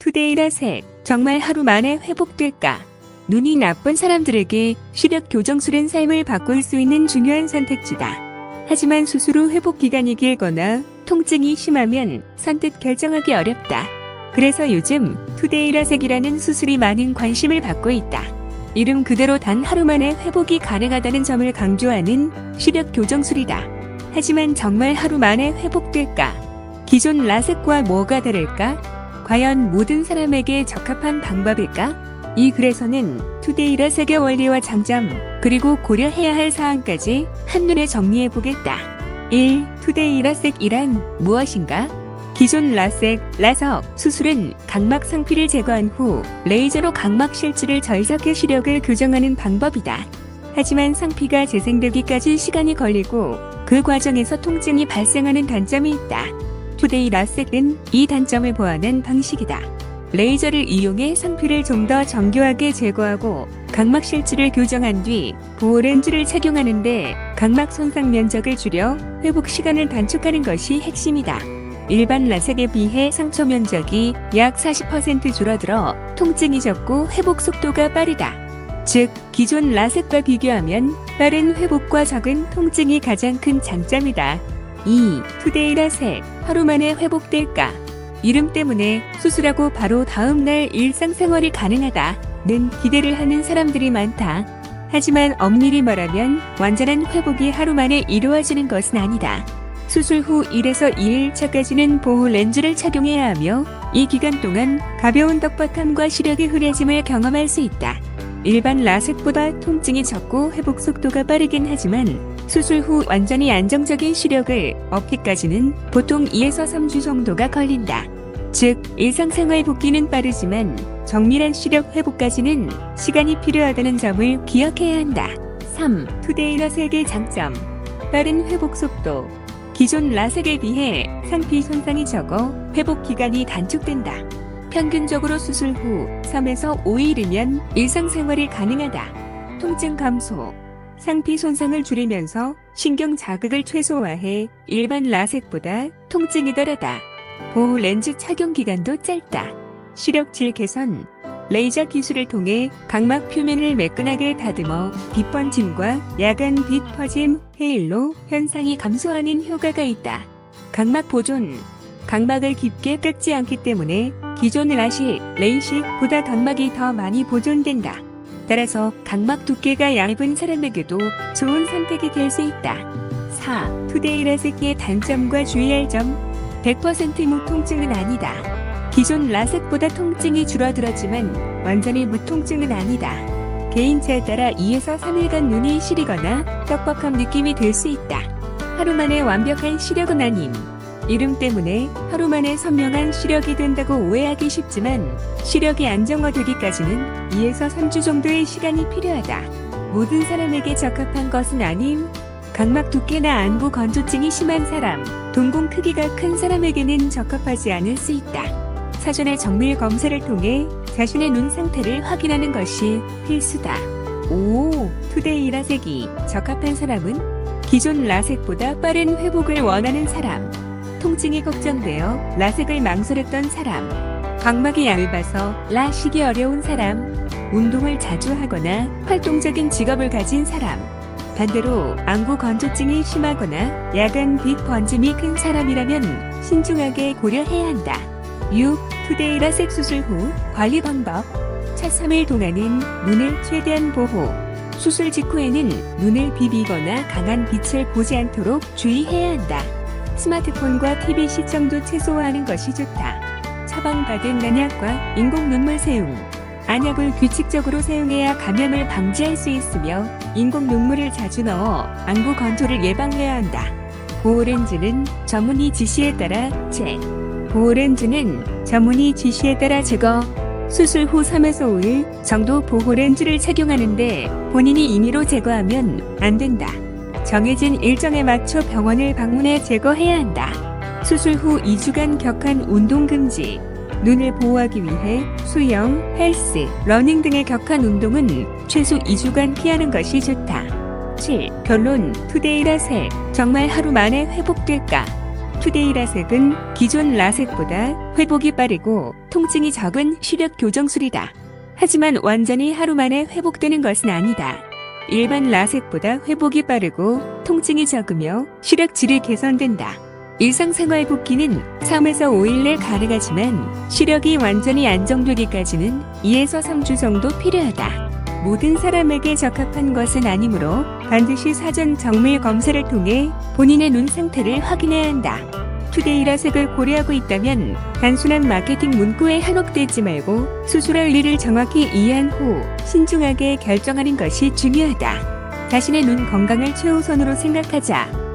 투데이라 색 정말 하루 만에 회복될까? 눈이 나쁜 사람들에게 시력 교정술은 삶을 바꿀 수 있는 중요한 선택지다. 하지만 수술 후 회복 기간이 길거나 통증이 심하면 선뜻 결정하기 어렵다. 그래서 요즘 투데이라색이라는 수술이 많은 관심을 받고 있다. 이름 그대로 단 하루 만에 회복이 가능하다는 점을 강조하는 시력 교정술이다. 하지만 정말 하루 만에 회복될까? 기존 라섹과 뭐가 다를까? 과연 모든 사람에게 적합한 방법일까? 이 글에서는 투데이라색의 원리와 장점, 그리고 고려해야 할 사항까지 한눈에 정리해 보겠다. 1. 투데이라색이란 무엇인가? 기존 라섹, 라석, 수술은 각막 상피를 제거한 후 레이저로 각막 실주를 절삭해 시력을 교정하는 방법이다. 하지만 상피가 재생되기까지 시간이 걸리고 그 과정에서 통증이 발생하는 단점이 있다. 투데이 라섹은 이 단점을 보완한 방식이다. 레이저를 이용해 상피를 좀 더 정교하게 제거하고 각막 실주를 교정한 뒤 보호 렌즈를 착용하는데 각막 손상 면적을 줄여 회복 시간을 단축하는 것이 핵심이다. 일반 라섹에 비해 상처 면적이 약 40% 줄어들어 통증이 적고 회복 속도가 빠르다. 즉, 기존 라섹과 비교하면 빠른 회복과 적은 통증이 가장 큰 장점이다. 2. 투데이 라섹. 하루 만에 회복될까? 이름 때문에 수술하고 바로 다음 날 일상생활이 가능하다는 기대를 하는 사람들이 많다. 하지만 엄밀히 말하면 완전한 회복이 하루 만에 이루어지는 것은 아니다. 수술 후 1에서 2일차까지는 보호 렌즈를 착용해야 하며 이 기간 동안 가벼운 덕박함과 시력의 흐려짐을 경험할 수 있다. 일반 라섹보다 통증이 적고 회복 속도가 빠르긴 하지만 수술 후 완전히 안정적인 시력을 얻기까지는 보통 2에서 3주 정도가 걸린다. 즉, 일상생활 복귀는 빠르지만 정밀한 시력 회복까지는 시간이 필요하다는 점을 기억해야 한다. 3. 투데이 라섹의 장점. 빠른 회복 속도. 기존 라섹에 비해 상피 손상이 적어 회복 기간이 단축된다. 평균적으로 수술 후 3에서 5일이면 일상생활이 가능하다. 통증 감소. 상피 손상을 줄이면서 신경 자극을 최소화해 일반 라섹보다 통증이 덜하다. 보호 렌즈 착용 기간도 짧다. 시력질 개선. 레이저 기술을 통해 각막 표면을 매끈하게 다듬어 빛 번짐과 야간 빛 퍼짐, 헤일로 현상이 감소하는 효과가 있다. 각막 보존. 각막을 깊게 깎지 않기 때문에 기존 라식, 레이식보다 각막이 더 많이 보존된다. 따라서 각막 두께가 얇은 사람에게도 좋은 선택이 될 수 있다. 4. 투데이 라섹의 단점과 주의할 점 100% 무통증은 아니다. 기존 라섹보다 통증이 줄어들었지만 완전히 무통증은 아니다. 개인차에 따라 2에서 3일간 눈이 시리거나 뻑뻑한 느낌이 들 수 있다. 하루 만에 완벽한 시력은 아님. 이름 때문에 하루 만에 선명한 시력이 된다고 오해하기 쉽지만 시력이 안정화되기까지는 2에서 3주 정도의 시간이 필요하다. 모든 사람에게 적합한 것은 아님. 각막 두께나 안구 건조증이 심한 사람, 동공 크기가 큰 사람에게는 적합하지 않을 수 있다. 사전에 정밀 검사를 통해 자신의 눈 상태를 확인하는 것이 필수다. 5. 투데이 라섹이 적합한 사람은 기존 라섹보다 빠른 회복을 원하는 사람, 통증이 걱정되어 라섹을 망설였던 사람, 각막이 얇아서 라식이 어려운 사람, 운동을 자주 하거나 활동적인 직업을 가진 사람, 반대로 안구 건조증이 심하거나 야간 빛 번짐이 큰 사람이라면 신중하게 고려해야 한다. 6. 투데이 라섹 수술 후 관리 방법. 첫 3일 동안은 눈을 최대한 보호. 수술 직후에는 눈을 비비거나 강한 빛을 보지 않도록 주의해야 한다. 스마트폰과 TV 시청도 최소화하는 것이 좋다. 처방받은 난약과 인공 눈물 사용. 안약을 규칙적으로 사용해야 감염을 방지할 수 있으며 인공 눈물을 자주 넣어 안구 건조를 예방해야 한다. 보호렌즈는 전문의 지시에 따라 제 보호렌즈는 전문의 지시에 따라 제거 수술 후 3에서 5일 정도 보호렌즈를 착용하는데 본인이 임의로 제거하면 안 된다. 정해진 일정에 맞춰 병원을 방문해 제거해야 한다. 수술 후 2주간 격한 운동 금지. 눈을 보호하기 위해 수영, 헬스, 러닝 등의 격한 운동은 최소 2주간 피하는 것이 좋다. 7. 결론 투데이 라섹 정말 하루 만에 회복될까? 투데이 라섹은 기존 라섹보다 회복이 빠르고 통증이 적은 시력 교정술이다. 하지만 완전히 하루 만에 회복되는 것은 아니다. 일반 라섹보다 회복이 빠르고 통증이 적으며 시력 질이 개선된다. 일상생활 복귀는 3에서 5일 내 가능하지만 시력이 완전히 안정되기까지는 2에서 3주 정도 필요하다. 모든 사람에게 적합한 것은 아니므로 반드시 사전 정밀 검사를 통해 본인의 눈 상태를 확인해야 한다. 투데이 라섹을 고려하고 있다면 단순한 마케팅 문구에 한혹되지 말고 수술할 일을 정확히 이해한 후 신중하게 결정하는 것이 중요하다. 자신의 눈 건강을 최우선으로 생각하자.